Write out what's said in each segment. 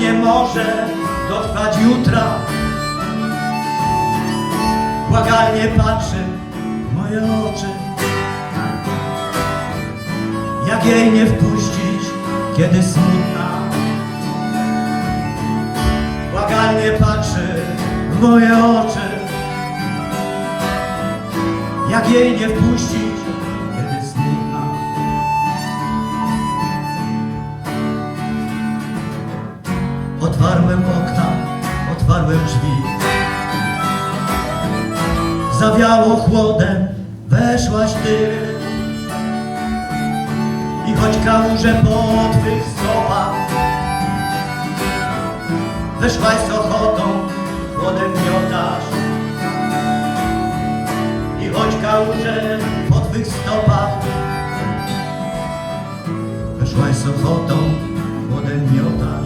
nie może dotrwać jutra. Błagalnie patrzy w moje oczy. Jak jej nie wpuścić, kiedy smutna. Błagalnie patrzy w moje oczy. Jak jej nie wpuścić, Zawiało chłodem, weszłaś ty. I choć kałuże po twych stopach, weszłaś z ochotą, chłodem miotasz. I choć kałuże po twych stopach Weszłaś z ochotą, młodym miotasz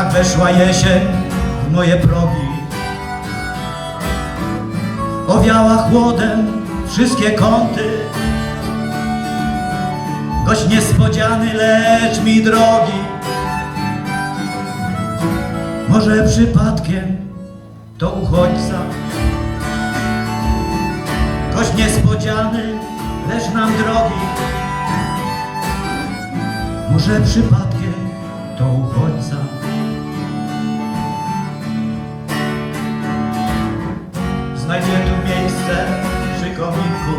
Tak weszła jesień w moje progi. Owiała chłodem wszystkie kąty. Gość niespodziany, lecz mi drogi. Może przypadkiem to uchodźca? Gość niespodziany, lecz nam drogi. Może przypadkiem kominku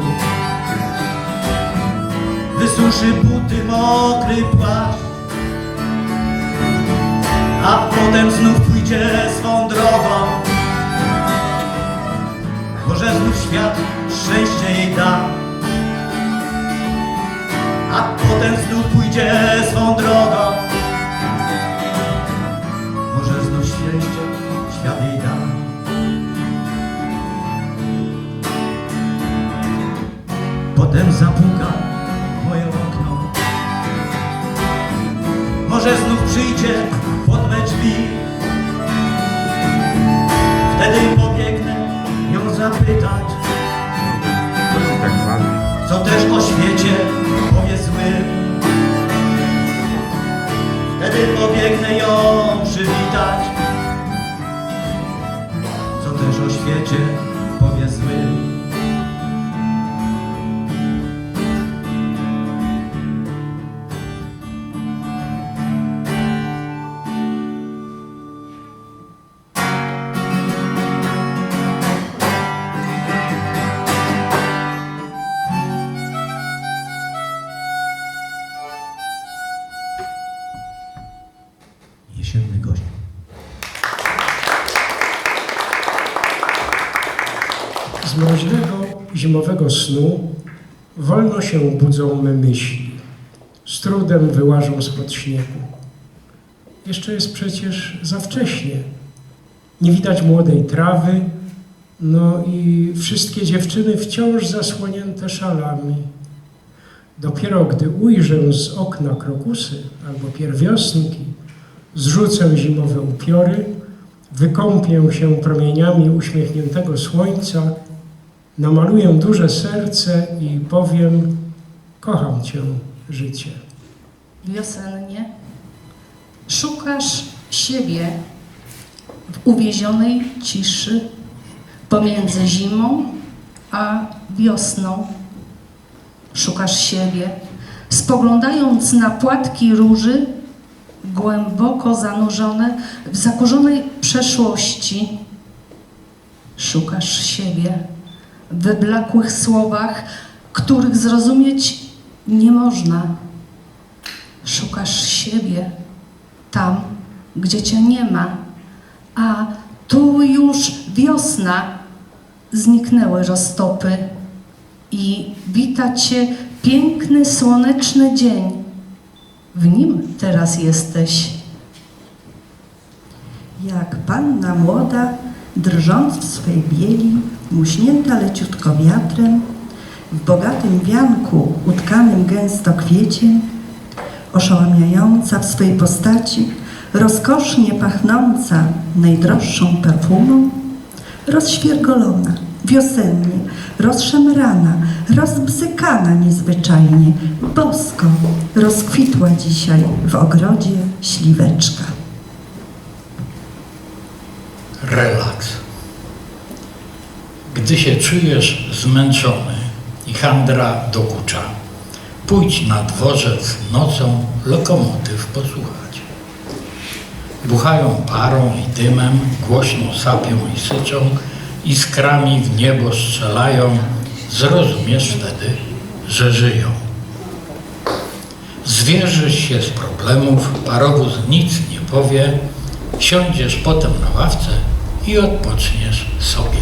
Wysuszy buty, mokry płaszcz a potem znów pójdzie swą drogą. Może znów świat szczęście jej da, a potem znów pójdzie swą drogą. Potem zapuka moje okno. Może znów przyjdzie pod me drzwi Wtedy pobiegnę ją zapytać. Co też o świecie powie zły Wtedy pobiegnę ją przywitać Co też o świecie snu wolno się budzą me myśli. Z trudem wyłażą spod śniegu. Jeszcze jest przecież za wcześnie. Nie widać młodej trawy, no i wszystkie dziewczyny wciąż zasłonięte szalami. Dopiero gdy ujrzę z okna krokusy albo pierwiosnki, zrzucę zimowe upiory, wykąpię się promieniami uśmiechniętego słońca, namaluję duże serce i powiem: Kocham Cię, życie. wiosennie, szukasz siebie w uwiezionej ciszy pomiędzy zimą a wiosną. Szukasz siebie, spoglądając na płatki róży, głęboko zanurzone w zakurzonej przeszłości. Szukasz siebie wyblakłych słowach, których zrozumieć nie można. Szukasz siebie tam, gdzie cię nie ma, a tu już wiosna zniknęły roztopy i wita cię piękny, słoneczny dzień. W nim teraz jesteś. Jak panna młoda, drżąc w swej bieli, muśnięta leciutko wiatrem, w bogatym wianku utkanym gęsto kwieciem, oszałamiająca w swej postaci, rozkosznie pachnąca najdroższą perfumą, rozświergolona, wiosennie, rozszemrana, rozbzykana niezwyczajnie, bosko rozkwitła dzisiaj w ogrodzie śliweczka. relaks. Gdy się czujesz zmęczony i handra dokucza, pójdź na dworzec nocą lokomotyw posłuchać. Buchają parą i dymem, głośno sapią i syczą, iskrami w niebo strzelają, zrozumiesz wtedy, że żyją. Zwierzysz się z problemów, parowóz nic nie powie, siądziesz potem na ławce i odpoczniesz sobie.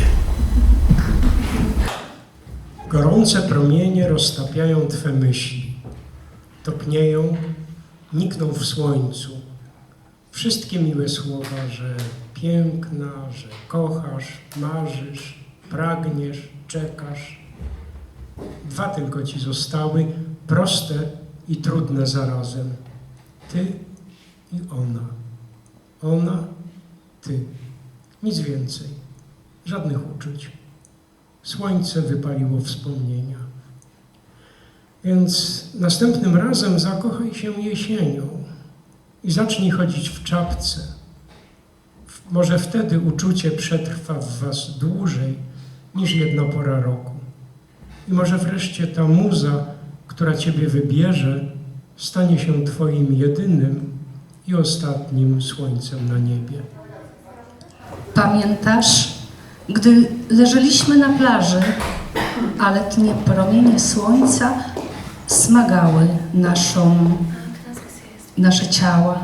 Gorące promienie roztapiają Twe myśli. Topnieją, nikną w słońcu. Wszystkie miłe słowa, że piękna, że kochasz, marzysz, pragniesz, czekasz. Dwa tylko Ci zostały, proste i trudne zarazem. Ty i ona. Ona, Ty. Nic więcej. Żadnych uczuć. Słońce wypaliło wspomnienia. Więc następnym razem zakochaj się jesienią i zacznij chodzić w czapce. Może wtedy uczucie przetrwa w Was dłużej niż jedna pora roku. I może wreszcie ta muza, która Ciebie wybierze, stanie się Twoim jedynym i ostatnim słońcem na niebie. Pamiętasz, gdy leżeliśmy na plaży, a letnie promienie słońca smagały naszą, nasze ciała.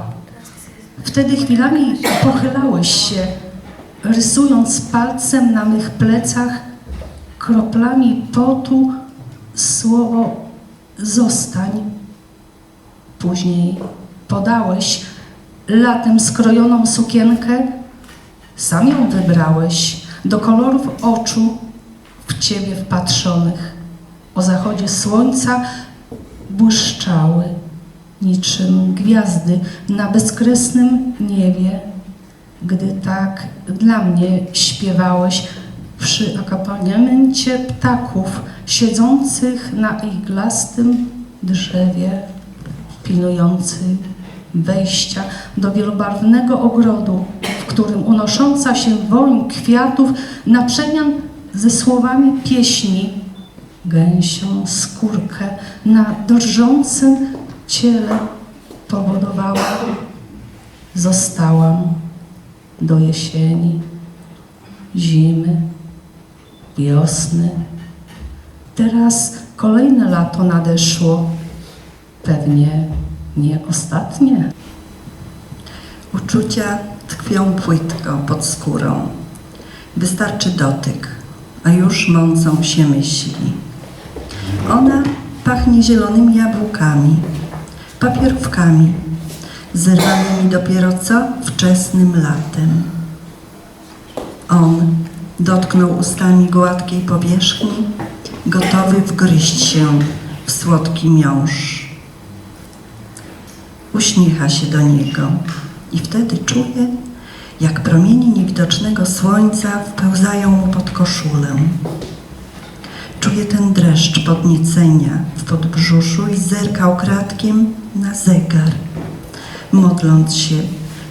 Wtedy chwilami pochylałeś się, rysując palcem na mych plecach kroplami potu słowo zostań. Później podałeś latem skrojoną sukienkę sam ją wybrałeś do kolorów oczu w ciebie wpatrzonych. O zachodzie słońca błyszczały niczym gwiazdy na bezkresnym niebie, gdy tak dla mnie śpiewałeś przy akompaniamencie ptaków siedzących na iglastym drzewie, pilnujących wejścia do wielobarwnego ogrodu, w którym unosząca się woń kwiatów na przemian ze słowami pieśni gęsią skórkę na drżącym ciele powodowała. Zostałam do jesieni, zimy, wiosny. Teraz kolejne lato nadeszło, pewnie nie ostatnie. Uczucia tkwią płytko pod skórą. Wystarczy dotyk, a już mącą się myśli. Ona pachnie zielonymi jabłkami, papierówkami, zerwanymi dopiero co wczesnym latem. On dotknął ustami gładkiej powierzchni, gotowy wgryźć się w słodki miąższ. Uśmiecha się do niego i wtedy czuje, jak promienie niewidocznego słońca wpełzają mu pod koszulę. Czuje ten dreszcz podniecenia w podbrzuszu i zerka ukradkiem na zegar, modląc się,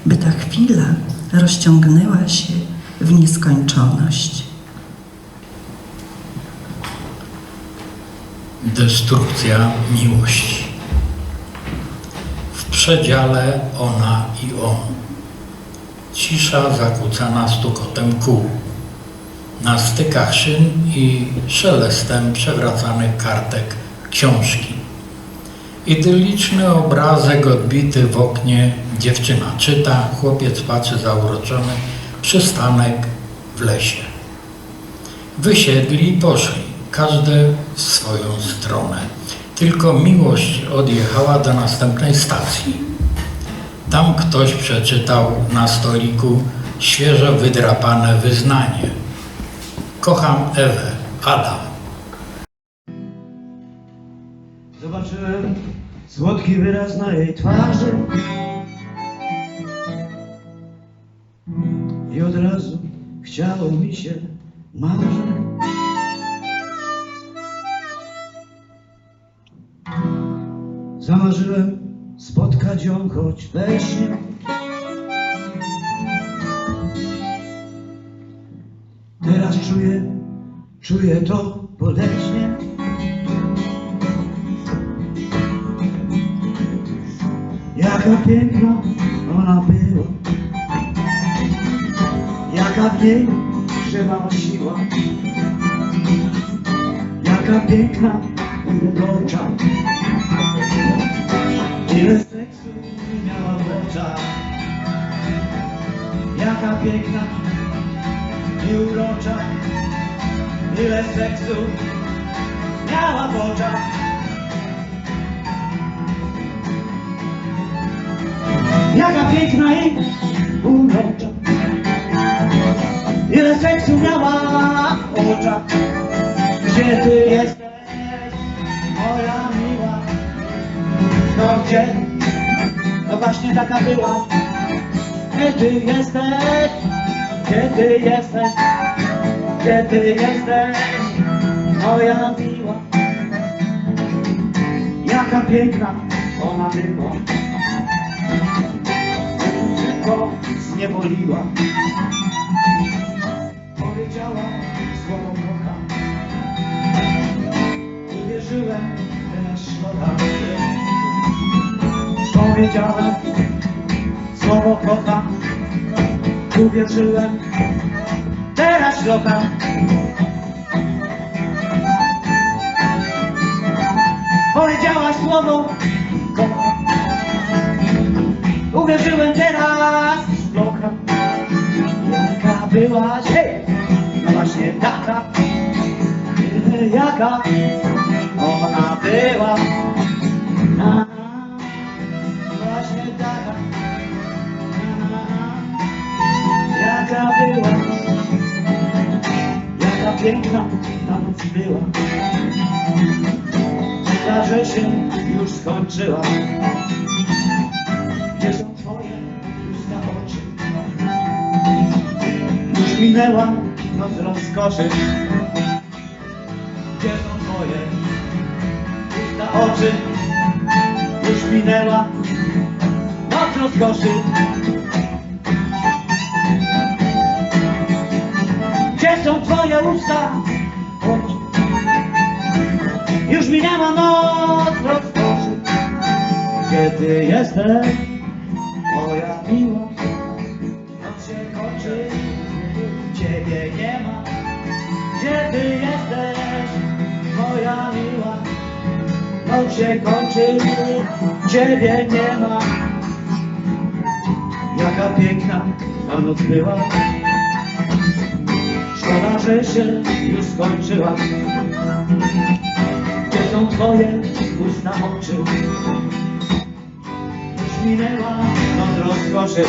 by ta chwila rozciągnęła się w nieskończoność. Destrukcja miłości. Przedziale ona i on. Cisza zakłócana stukotem kół. Na stykach szyn i szelestem przewracanych kartek książki. Idyliczny obrazek odbity w oknie. Dziewczyna czyta, chłopiec patrzy zauroczony. Przystanek w lesie. Wysiedli i poszli, każdy w swoją stronę. Tylko miłość odjechała do następnej stacji. Tam ktoś przeczytał na stoliku świeżo wydrapane wyznanie. Kocham Ewę, Adam. Zobaczyłem słodki wyraz na jej twarzy I od razu chciało mi się marzyć Zamarzyłem spotkać ją choć we śnie Teraz czuję, czuję to boleśnie Jaka piękna ona była. Jaka w niej żywała siła Jaka piękna urocza Ile seksu miała w oczach Jaka piękna i urocza Ile seksu miała w oczach Jaka piękna i urocza Ile seksu miała w oczach Gdzie ty jesteś, No gdzie? No właśnie taka była Gdzie ty jesteś, ty jesteś Gdzie ty jesteś, moja miła Jaka piękna ona była tylko zniewoliła. Powiedziała słowo kocham. Uwierzyłem teraz szkoda. Powiedziałem słowo kocham. Uwierzyłem teraz szkoda. Powiedziałaś słowo kocham. Uwierzyłem teraz Loka Jaka byłaś hej, właśnie taka Jaka Ona była Jaka była Jaka piękna ta noc była Myślę, że się już skończyła gdzie są twoje usta oczy? Już minęła noc rozkoszy. Gdzie są twoje usta oczy? Już minęła noc rozkoszy. Są twoje usta oczy? Już minęła noc rozkoszy. Gdzie ty jesteś? Moja miłość, noc się kończy, ciebie nie ma. Gdzie ty jesteś, moja miła? Noc się kończy, ciebie nie ma. Jaka piękna ta noc była. Szkoda, że się już skończyła. Gdzie są twoje usta oczy? Już minęła noc rozkoszy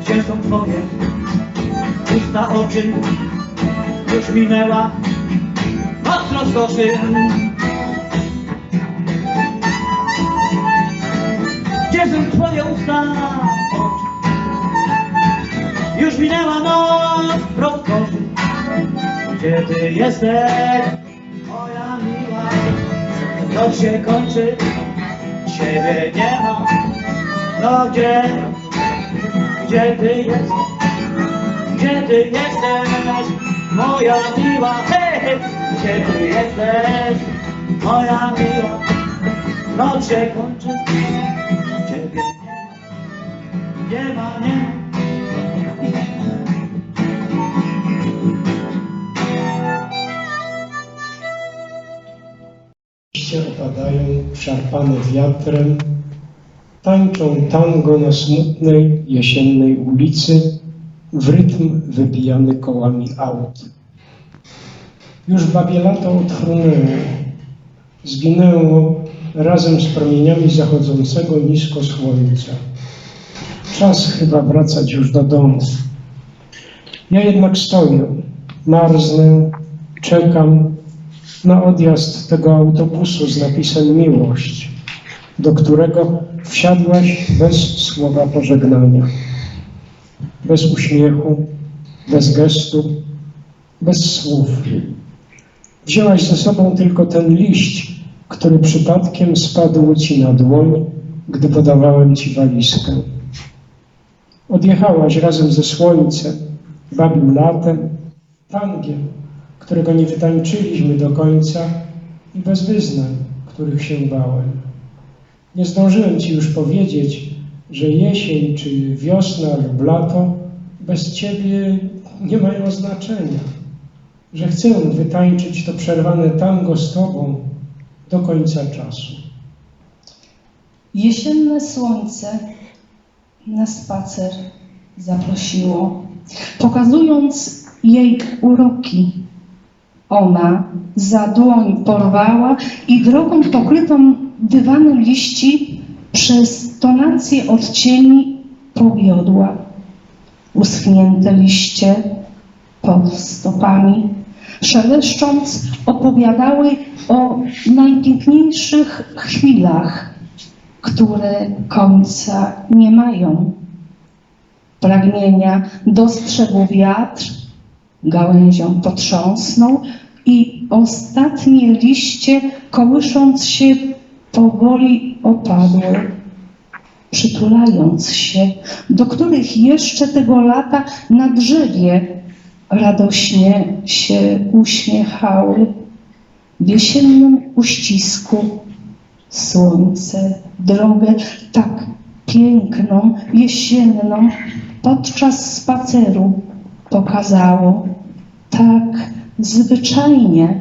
Gdzie są twoje usta oczy Już minęła noc rozkoszy Gdzie są twoje usta oczy Już minęła noc rozkoszy Gdzie ty jesteś moja miła? Noc się kończy Ciebie nie ma, no gdzie, gdzie ty jesteś, gdzie ty jesteś, moja miła, gdzie ty jesteś, moja miła, noc się kończy, ciebie nie ma, nie ma, nie Liście opadają, szarpane wiatrem, tańczą tango na smutnej jesiennej ulicy, w rytm wybijany kołami aut. Już babie lato odfrunęło, zginęło razem z promieniami zachodzącego nisko słońca. Czas chyba wracać już do domu. Ja jednak stoję, marznę, czekam na odjazd tego autobusu z napisem miłość, do którego wsiadłaś bez słowa pożegnania, bez uśmiechu, bez gestu, bez słów. Wzięłaś ze sobą tylko ten liść, który przypadkiem spadł ci na dłoń, gdy podawałem ci walizkę. Odjechałaś razem ze słońcem, babim latem, tangiem, którego nie wytańczyliśmy do końca i bez wyznań, których się bałem. Nie zdążyłem ci już powiedzieć, że jesień czy wiosna lub lato bez ciebie nie mają znaczenia, że chcę wytańczyć to przerwane tango z tobą do końca czasu. Jesienne słońce na spacer zaprosiło, pokazując jej uroki. Ona za dłoń porwała i drogą pokrytą dywanem liści przez tonację odcieni powiodła. Uschnięte liście pod stopami, szeleszcząc opowiadały o najpiękniejszych chwilach, które końca nie mają. Pragnienia dostrzegł wiatr, gałęzią potrząsnął i ostatnie liście, kołysząc się, powoli opadły, przytulając się, do których jeszcze tego lata na drzewie radośnie się uśmiechały. W jesiennym uścisku słońce drogę tak piękną, jesienną podczas spaceru pokazało, tak zwyczajnie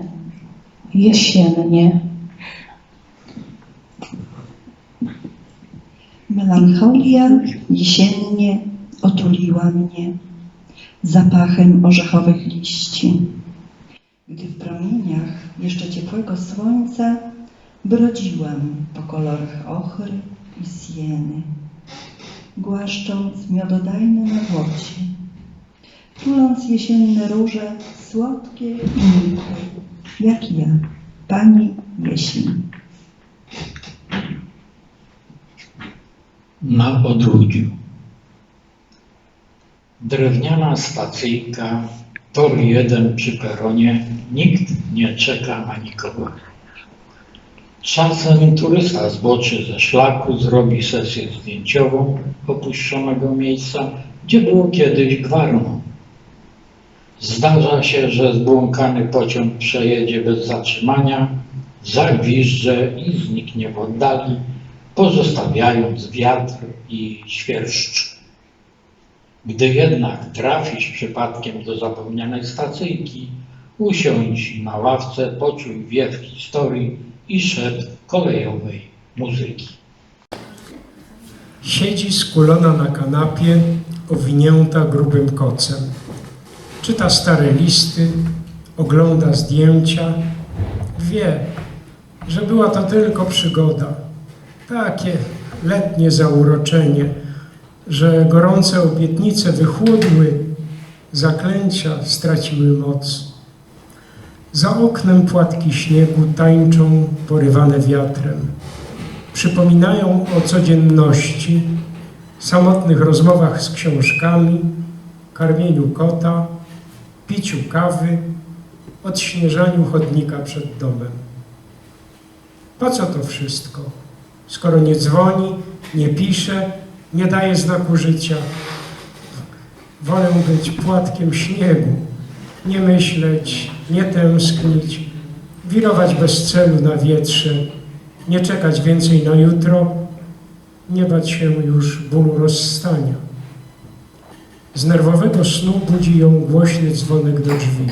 jesiennie. Melancholia jesiennie otuliła mnie zapachem orzechowych liści. Gdy w promieniach jeszcze ciepłego słońca brodziłam po kolorach ochry i sieny, głaszcząc miododajne nawłocie, tuląc jesienne róże słodkie i miłe, jak ja, pani jesień. na odludziu. Drewniana stacyjka, tor jeden przy peronie, nikt nie czeka na nikogo. Czasem turysta zboczy ze szlaku, zrobi sesję zdjęciową opuszczonego miejsca, gdzie było kiedyś gwarno. Zdarza się, że zbłąkany pociąg przejedzie bez zatrzymania, zagwizdże i zniknie w oddali, pozostawiając wiatr i świerszcz. Gdy jednak trafisz przypadkiem do zapomnianej stacyjki, usiądź na ławce, poczuj wiew historii i szept kolejowej muzyki. Siedzi skulona na kanapie, owinięta grubym kocem. Czyta stare listy, ogląda zdjęcia. Wie, że była to tylko przygoda. Takie letnie zauroczenie, że gorące obietnice wychłodły, zaklęcia straciły moc. Za oknem płatki śniegu tańczą, porywane wiatrem przypominają o codzienności, samotnych rozmowach z książkami, karmieniu kota, piciu kawy, odśnieżaniu chodnika przed domem. Po co to wszystko, skoro nie dzwoni, nie pisze, nie daje znaku życia? Wolę być płatkiem śniegu, nie myśleć, nie tęsknić, wirować bez celu na wietrze, nie czekać więcej na jutro, nie bać się już bólu rozstania. Z nerwowego snu budzi ją głośny dzwonek do drzwi.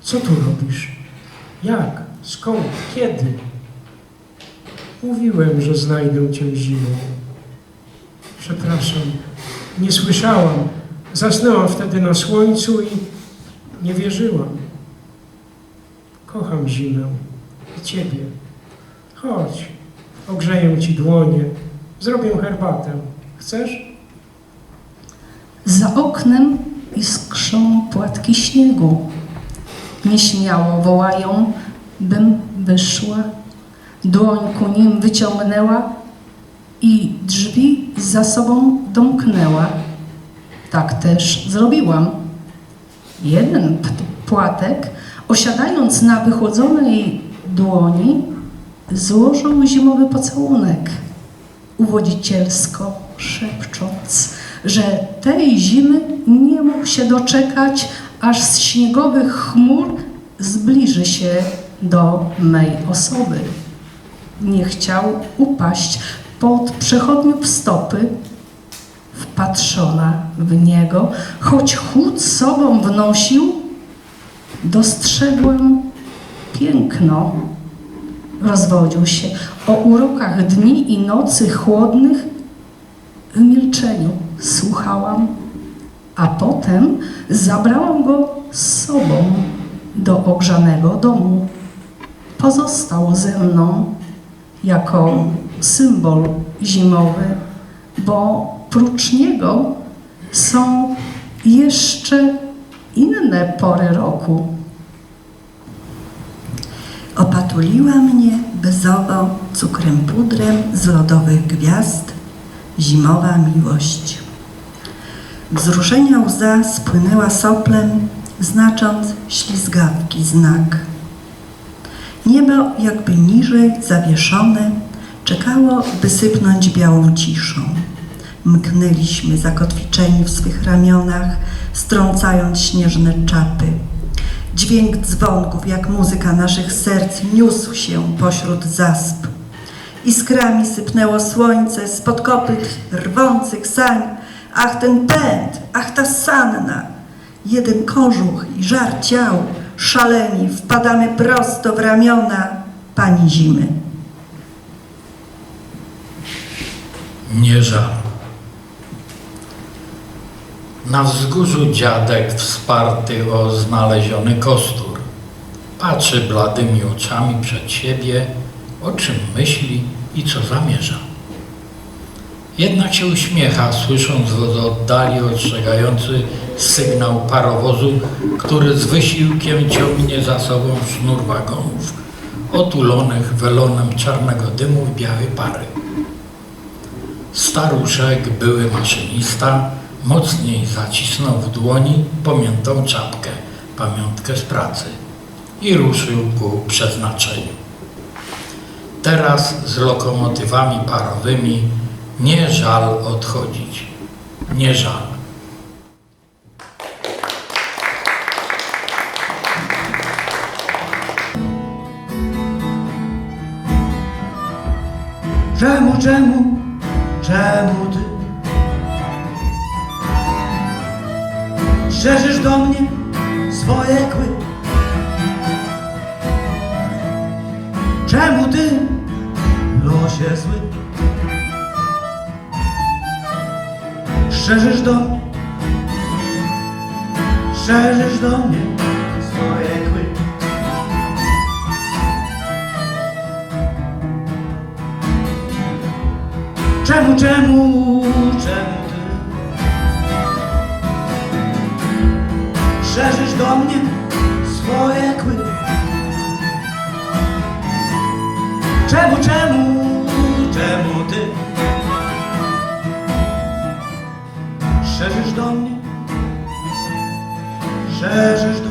Co tu robisz? Jak? Skąd? Kiedy? Mówiłem, że znajdę cię zimą. Przepraszam, nie słyszałam. Zasnęłam wtedy na słońcu i nie wierzyłam. Kocham zimę i ciebie. Chodź, ogrzeję ci dłonie, zrobię herbatę. Chcesz? Za oknem iskrzą płatki śniegu. Nieśmiało wołają, bym wyszła. Dłoń ku nim wyciągnęła i drzwi za sobą domknęła. Tak też zrobiłam. Jeden płatek, osiadając na wychłodzonej dłoni, złożył zimowy pocałunek, uwodzicielsko szepcząc, że tej zimy nie mógł się doczekać, aż z śniegowych chmur zbliży się do mej osoby. Nie chciał upaść pod przechodniów stopy, wpatrzona w niego, choć chłód sobą wnosił, dostrzegłem piękno. Rozwodził się o urokach dni i nocy chłodnych. W milczeniu słuchałam, a potem zabrałam go z sobą do ogrzanego domu. Pozostał ze mną jako symbol zimowy, bo prócz niego są jeszcze inne pory roku. Opatuliła mnie bezowo cukrem pudrem z lodowych gwiazd zimowa miłość. Wzruszenia łza spłynęła soplem, znacząc ślizgawki znak. Niebo jakby niżej zawieszone czekało, by sypnąć białą ciszą. Mknęliśmy zakotwiczeni w swych ramionach, strącając śnieżne czapy. Dźwięk dzwonków, jak muzyka naszych serc, niósł się pośród zasp. Iskrami sypnęło słońce spod kopyt rwących sań. Ach, ten pęd, ach, ta sanna! Jeden kożuch i żar ciał, szaleni, wpadamy prosto w ramiona pani zimy. Nie żal. Na wzgórzu dziadek wsparty o znaleziony kostur. Patrzy bladymi oczami przed siebie, o czym myśli i co zamierza. Jednak się uśmiecha, słysząc w oddali ostrzegający sygnał parowozu, który z wysiłkiem ciągnie za sobą sznur wagonów, otulonych welonem czarnego dymu i białej pary. Staruszek, były maszynista, mocniej zacisnął w dłoni pamiętą czapkę, pamiątkę z pracy i ruszył ku przeznaczeniu. Teraz z lokomotywami parowymi nie żal odchodzić, nie żal. Czemu, czemu, czemu ty? Szerzysz do mnie swoje kły. Czemu ty, losie zły Szerzysz do mnie Szerzysz do mnie swoje kły. Czemu, czemu, czemu ty? Szerzysz do mnie swoje kły. Czemu, czemu, do mnie. Szerzysz do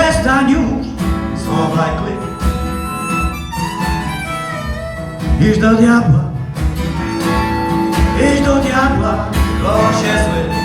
Przestań już, słowa kły. Idź do diabła, idź do diabła, losie zły.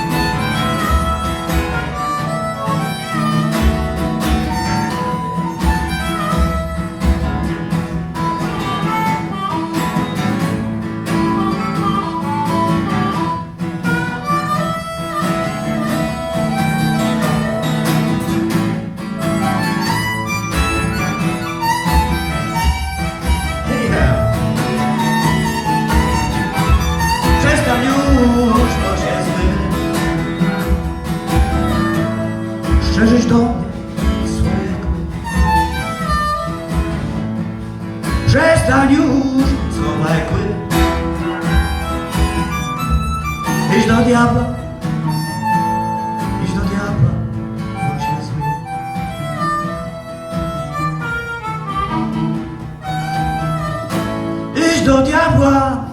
Idź do diabła. Idź do diabła, to się zły Idź do diabła